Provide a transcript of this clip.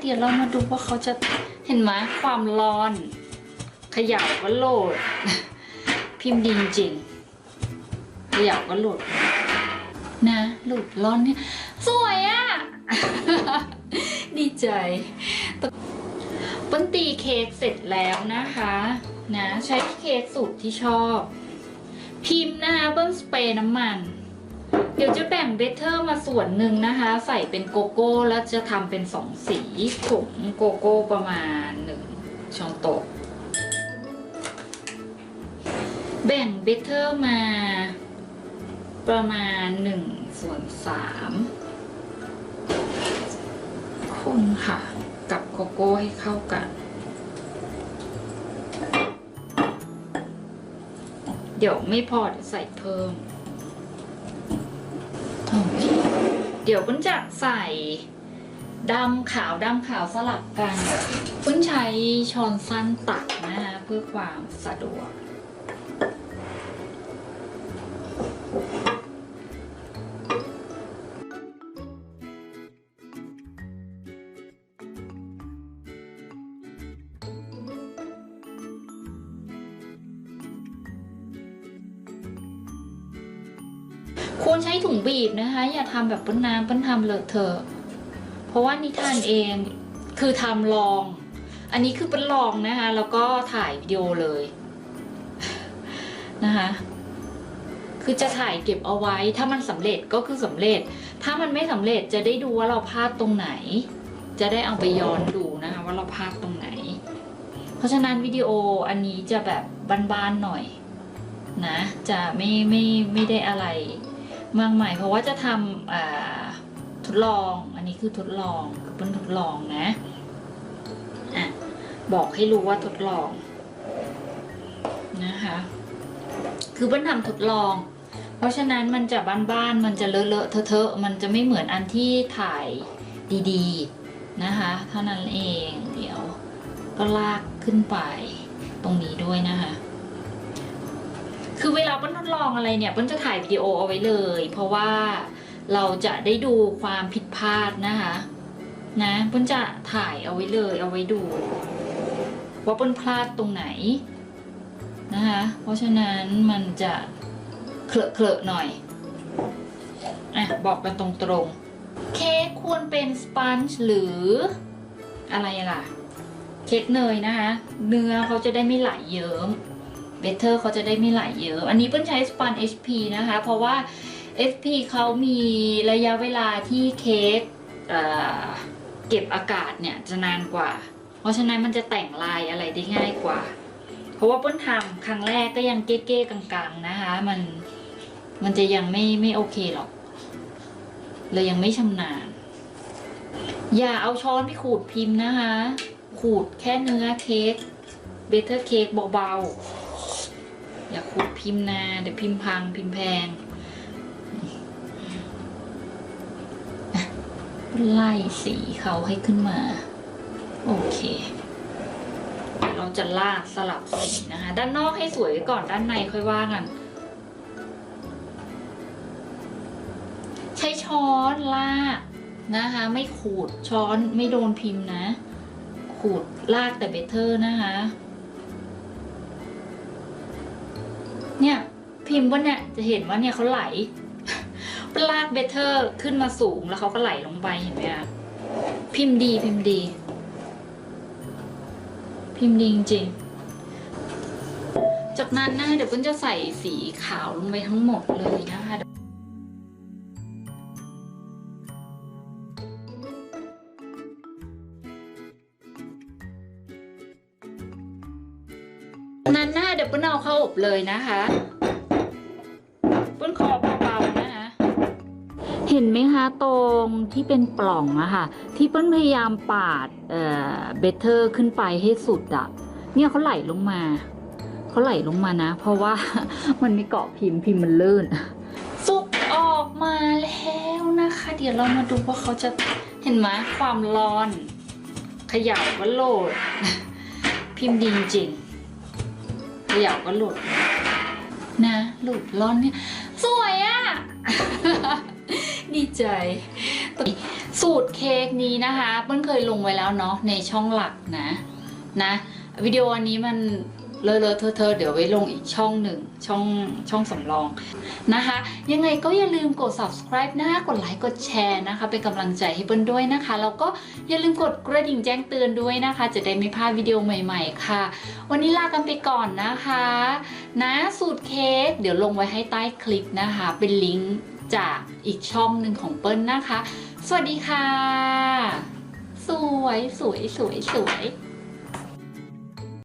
เดี๋ยวเรามาดูว่าเขาจะเห็นไหมความร้อน ขย่าก็โหลด พิมพ์ดีจริงขย่าก็หลุดนะหลุดร้อนเนี่ย สวยอะดีใจเปิ้ลตีเค้กเสร็จแล้วนะคะ นะ ใช้เค้กสูตรที่ชอบ พิมพ์นะคะเบิ้ลสเปรย์น้ำมัน เดี๋ยวจะแบ่งเบเทอร์มาส่วนหนึ่งนะคะ ใส่เป็นโกโก้แล้วจะทำเป็นสองสีผงโกโก้ประมาณหนึ่งช้อนโต๊ะแบ่งเบเทอร์มา ประมาณหนึ่งส่วนสามคนค่ะ กับโกโก้ให้เข้ากัน เดี๋ยวไม่พอเดี๋ยวใส่เพิ่ม โอเคเดี๋ยวปุ้นจะใส่ดำขาวดำขาวสลับกันปุ้นใช้ช้อนสั้นตักนะคะเพื่อความสะดวก ควรใช้ถุงบีบนะคะ อย่าทำแบบป้นน้ำป้นทำเลอะเทอะเพราะว่านิทานเองคือทำลอง อันนี้คือเป็นลองนะคะ แล้วก็ถ่ายวิดีโอเลยนะคะ คือจะถ่ายเก็บเอาไว้ ถ้ามันสำเร็จก็คือสำเร็จ ถ้ามันไม่สำเร็จจะได้ดูว่าเราพลาดตรงไหน จะได้เอาไปย้อนดูนะคะ ว่าเราพลาดตรงไหน เพราะฉะนั้นวิดีโออันนี้จะแบบบ้านๆหน่อยนะ จะไม่ไม่ไม่ได้อะไร มากมายเพราะว่าจะทำทดลอง อันนี้คือทดลองคือเป็นทดลองนะอะบอกให้รู้ว่าทดลองนะคะ คือเป็นทำทดลอง เพราะฉะนั้นมันจะบ้านๆ มันจะเลอะเลอะเทอะเทอะมันจะไม่เหมือนอันที่ถ่ายดีๆนะคะ เท่านั้นเอง เดี๋ยวก็ลากขึ้นไปตรงนี้ด้วยนะคะ คือเวลาเปิ้ลทดลองอะไรเนี่ยเปิ้ลจะถ่ายวิดีโอเอาไว้เลย เพราะว่าเราจะได้ดูความผิดพลาดนะคะนะเปิ้ลจะถ่ายเอาไว้เลยเอาไว้ดู ว่าเปิ้ลพลาดตรงไหนนะคะเพราะฉะนั้นมันจะเคลอะเคลอะหน่อยอะบอกกันตรงๆ เค้กควรเป็นสปันจ์หรืออะไรล่ะ เค้กเนยนะคะ เนื้อเขาจะได้ไม่ไหลเยิ้ม เบเทอร์เขาจะได้ไม่ไหลเยอะ อันนี้เปิ้ลใช้สปัน HP นะคะ เพราะว่า HP เขามีระยะเวลาที่เค้กเเก็บอากาศเนี่ยจะนานกว่า เพราะฉะนั้นมันจะแต่งลายอะไรได้ง่ายกว่า เพราะว่าเปิ้ลทำครั้งแรกก็ยังเก้ๆกังๆนะคะ มันมันจะยังไม่ไม่โอเคหรอกเลยยังไม่ชำนาญ อย่าเอาช้อนไปขูดพิมพ์นะคะ ขูดแค่เนื้อเค้กเบเทอร์เค้กเบาๆ อย่าขูดพิมพ์นะเดี๋ยวพิมพ์พังพิมพ์แพงไล่สีเขาให้ขึ้นมา โอเคเราจะลากสลับสีนะคะ ด้านนอกให้สวยไว้ก่อนด้านในค่อยว่ากัน ใช้ช้อนลากนะคะ ไม่ขูดช้อนไม่โดนพิมพ์นะ ขูดลากแต่เบเทอร์นะคะ พิมพ์ว่าเนี่ยจะเห็นว่าเนี่ยเขาไหลลากเบเทอร์ขึ้นมาสูงแล้วเขาก็ไหลลงไปเห็นไหมคะพิมพ์ดีพิมพ์ดี พิมพ์ดีจริงๆจากนั้นนะเดี๋ยวเปิ้ลจะใส่สีขาวลงไปทั้งหมดเลยนะคะนั้นหน้าเดี๋ยวเปิ้ลเอาเข้าอบเลยนะคะ เปิ้ลขอเบาๆนะคะเห็นไหมคะตรงที่เป็นปล่องอะค่ะ ที่เปิ้ลพยายามปาดเอ่อเบเทอร์ขึ้นไปให้สุดอะเนี่ยเขาไหลลงมาเขาไหลลงมานะ เพราะว่ามันไม่เกาะพิมพ์พิมพ์มันลื่น สุกออกมาแล้วนะคะ เดี๋ยวเรามาดูว่าเขาจะเห็นไหมความร้อนเขย่าก็โหลด พิมพ์ดีจริงๆเขย่าก็หลุด นะ หลุดร้อนเนี่ย สวยอะ่ะ ดีใจ สูตรเค้กนี้นะคะเปิ้ลเคยลงไว้แล้วเนาะในช่องหลักนะ นะ วิดีโออันนี้มัน เลอะเลอะเทอะเทอเดี๋ยวไว้ลงอีกช่องหนึ่งช่องช่องสำรองนะคะ ยังไงก็อย่าลืมกด subscribe นะคะกดไลค์กดแชร์นะคะ เป็นกำลังใจให้เปิ้ลด้วยนะคะแล้วก็อย่าลืมกดกระดิ่งแจ้งเตือนด้วยนะคะ จะได้ไม่พลาดวิดีโอใหม่ ๆ ค่ะ วันนี้ลากันไปก่อนนะคะ นะสูตรเค้กเดี๋ยวลงไว้ให้ใต้คลิปนะคะ เป็นลิงก์จากอีกช่องหนึ่งของเปิ้ลนะคะ สวัสดีค่ะ สวยสวยสวยสวย